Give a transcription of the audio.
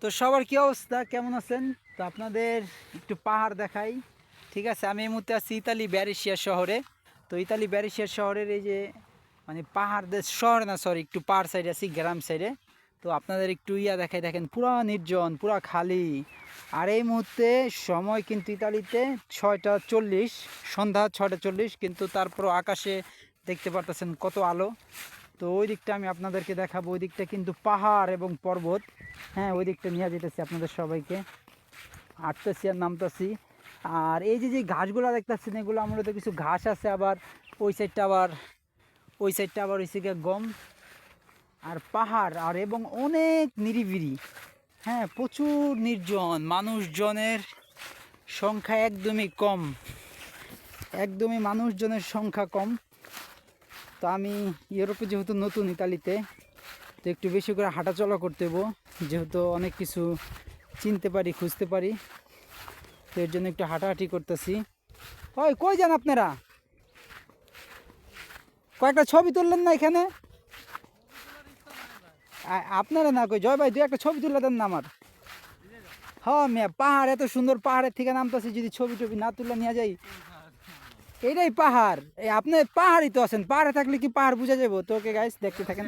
তো সবার কি অবস্থা? কেমন আছেন? তো আপনাদের একটু পাহাড় দেখাই। ঠিক আছে, আমি এই মুহূর্তে আছি ইতালি ব্যারিশিয়া শহরে। তো ইতালি ব্যারিশিয়া শহরের এই যে মানে পাহাড় দে- শহর না সরি একটু পাহাড় সাইডে আছি, গ্রাম সাইডে তো আপনাদের একটু ইয়া দেখাই, দেখেন, পুরা নির্জন, পুরা খালি। আর এই মুহূর্তে সময় কিন্তু ইতালিতে ছয়টা চল্লিশ, সন্ধ্যা ছয়টা চল্লিশ, কিন্তু তারপর আকাশে দেখতে পারতেছেন কত আলো। তো ওই দিকটা আমি আপনাদেরকে দেখাবো। ওই দিকটা কিন্তু পাহাড় এবং পর্বত। হ্যাঁ ওই দিকটা নিয়ে যেতেছি আপনাদের সবাইকে। হাঁটতেছি আর নামতেছি। আর এই যে যে ঘাসগুলো দেখতেছেন, এগুলো আমাদের তো কিছু ঘাস আছে আবার ওই সাইডটা আবার, ওই সাইডটা আবার ওই গিয়ে গম আর পাহাড়। আর এবং অনেক নিরিবিলি হ্যাঁ প্রচুর নির্জন। মানুষজনের সংখ্যা একদমই কম। একদমই মানুষজনের সংখ্যা কম। তো আমি ইউরোপে যেহেতু নতুন ইতালিতে, তো একটু বেশি করে হাঁটাচলা করতে হব যেহেতু অনেক কিছু চিনতে পারি, খুঁজতে পারি। তো এর জন্য একটু হাঁটাহাঁটি করতেছি। ওই, কই যান আপনারা? কয়েকটা ছবি তুললেন না এখানে? আপনারা না কই? জয় ভাই, দুই একটা ছবি তুলে দেন না আমার। হ্যাঁ মেয়া, পাহাড়, এত সুন্দর পাহাড়ের থেকে নামতেছি যদি ছবি টবি না তুলে নিয়ে যাই। এটাই পাহাড়। এই আপনি পাহাড়ই তো আছেন, পাহাড়ে থাকলে কি পাহাড় বুঝা যাব তোকে গাইস দেখতে থাকেন।